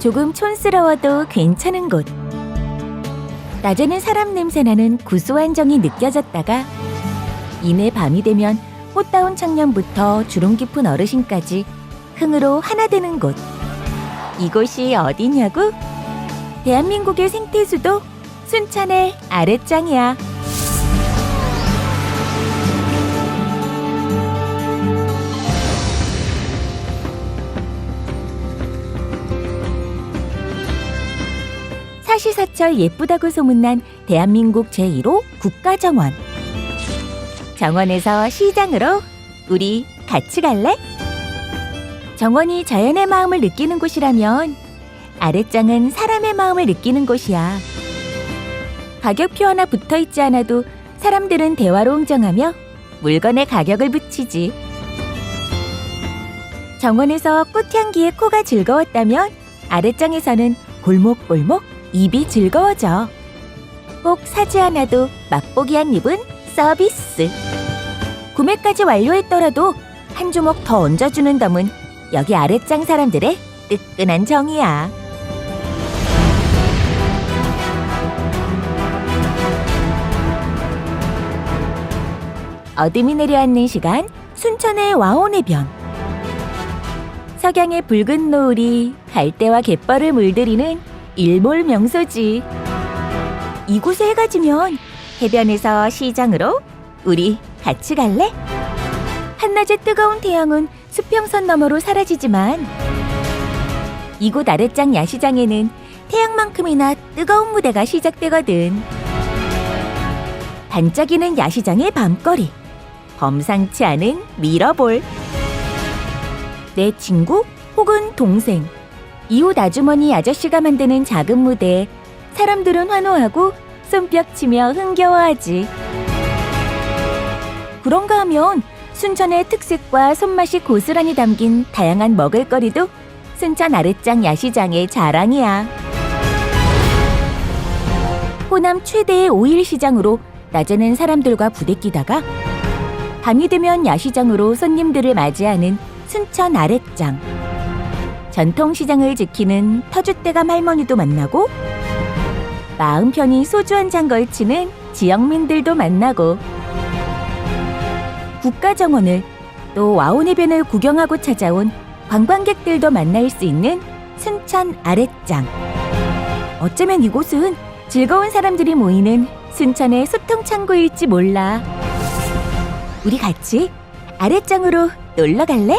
조금 촌스러워도 괜찮은 곳. 낮에는 사람 냄새 나는 구수한 정이 느껴졌다가 이내 밤이 되면 꽃다운 청년부터 주름 깊은 어르신까지 흥으로 하나 되는 곳. 이곳이 어디냐고? 대한민국의 생태수도 순천의 아랫장이야. 사시사철 예쁘다고 소문난 대한민국 제1호 국가정원. 정원에서 시장으로 우리 같이 갈래? 정원이 자연의 마음을 느끼는 곳이라면 아랫장은 사람의 마음을 느끼는 곳이야. 가격표 하나 붙어 있지 않아도 사람들은 대화로 응정하며 물건의 가격을 붙이지. 정원에서 꽃향기에 코가 즐거웠다면 아랫장에서는 골목골목 입이 즐거워져. 꼭 사지 않아도 맛보기 한 입은 서비스. 구매까지 완료했더라도 한 주먹 더 얹어주는 덤은 여기 아랫장 사람들의 뜨끈한 정이야. 어둠이 내려앉는 시간 순천의 와온해변 석양의 붉은 노을이 갈대와 갯벌을 물들이는 일몰 명소지 이곳에 해가 지면 해변에서 시장으로 우리 같이 갈래? 한낮의 뜨거운 태양은 수평선 너머로 사라지지만 이곳 아랫장 야시장에는 태양만큼이나 뜨거운 무대가 시작되거든. 반짝이는 야시장의 밤거리. 범상치 않은 미러볼. 내 친구 혹은 동생. 이웃 아주머니 아저씨가 만드는 작은 무대에 사람들은 환호하고 손뼉치며 흥겨워하지. 그런가 하면 순천의 특색과 손맛이 고스란히 담긴 다양한 먹을거리도 순천 아랫장 야시장의 자랑이야. 호남 최대의 오일 시장으로 낮에는 사람들과 부대끼다가 밤이 되면 야시장으로 손님들을 맞이하는 순천 아랫장. 전통시장을 지키는 터줏대감 할머니도 만나고 마음 편히 소주 한 잔 걸치는 지역민들도 만나고 국가정원을 또 와온해변을 구경하고 찾아온 관광객들도 만날 수 있는 순천 아랫장. 어쩌면 이곳은 즐거운 사람들이 모이는 순천의 소통 창구일지 몰라. 우리 같이 아랫장으로 놀러 갈래?